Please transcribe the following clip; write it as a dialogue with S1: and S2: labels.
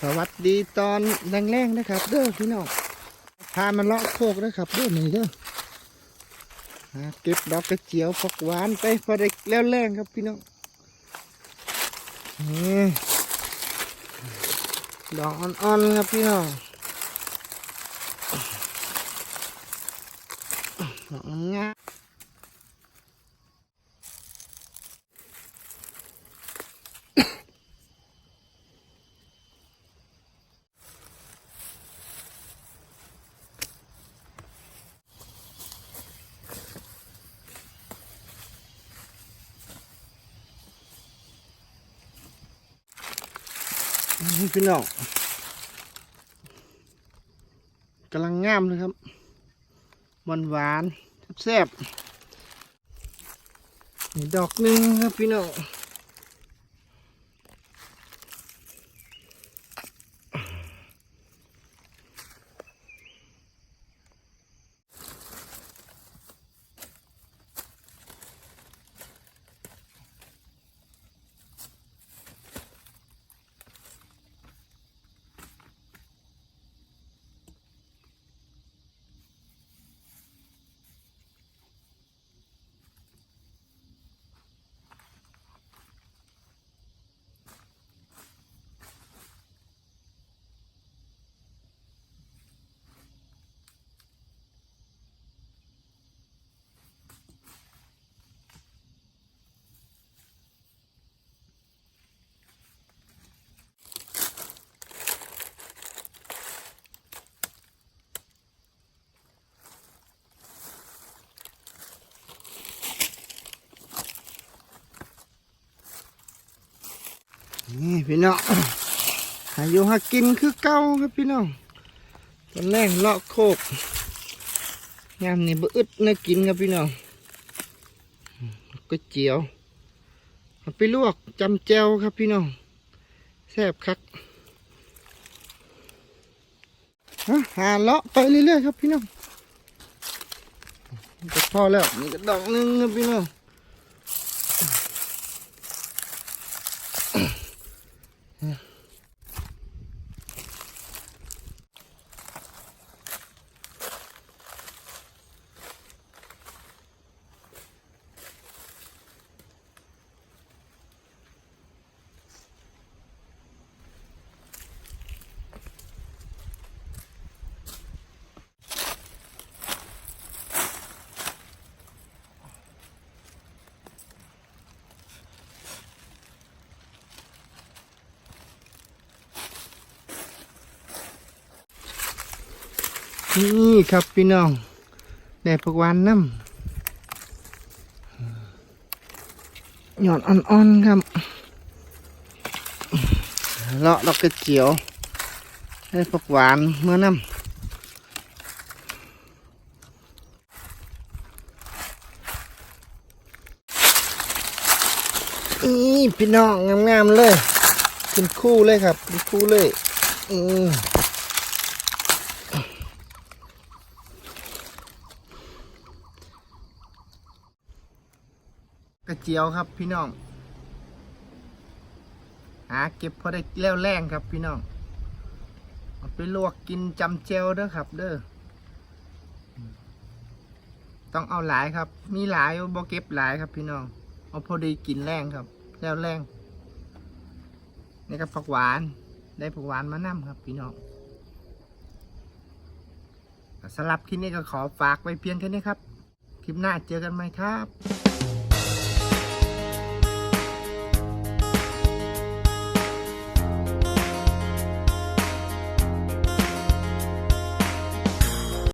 S1: สวัสดีตอนแรงๆนะครับ เด้อพี่น้องพามันเลาะโคกนะครับเด้อนี่เด้อเก็บดอกกระเจียวผักหวานไปพอได้แล้วแรงครับพี่น้องนี่ดอกอ่อนๆครับพี่น้องดอกงาม พี่น้องกำลังงามเลยครับหวานหวานแซ่บๆนี่ดอกหนึ่งครับพี่น้อง นี่พี่น้องหาอยู่หากินคือเก่าครับพี่น้องตอนแรกเลาะโคกงามนี่บอึดนะกินครับพี่น้องก๋วยเจียวเอาไปลวกจำแจวครับพี่น้องแซ่บคักหาเลาะไปเรื่อยๆครับพี่น้องก็พอแล้วนี่ก็ดอกหนึงครับพี่น้อง นี่ครับพี่น้องได้ผักหวานน้ำหยอดอ่อนๆครับเลาะดอกกระเจียวได้ผักหวานเมื่อน้ำนี่พี่น้องงามๆเลยเป็นคู่เลยครับเป็นคู่เลย อืม ระเจียวครับพี่น้อง หาเก็บพอได้แล้วแรงครับพี่น้องเอาไปลวกกินจำเจวเด้อครับ เด้อต้องเอาหลายครับ มีหลายบ่เก็บหลายครับพี่น้องเอาพอดีกินแรงครับ แล้วแรงนี่ก็ผักหวานได้ผักหวานมานํครับพี่น้องสำหรับคลิปนี้ก็ขอฝากไว้เพียงแค่นี้ครับ คลิปหน้าเจอกันไหมครับ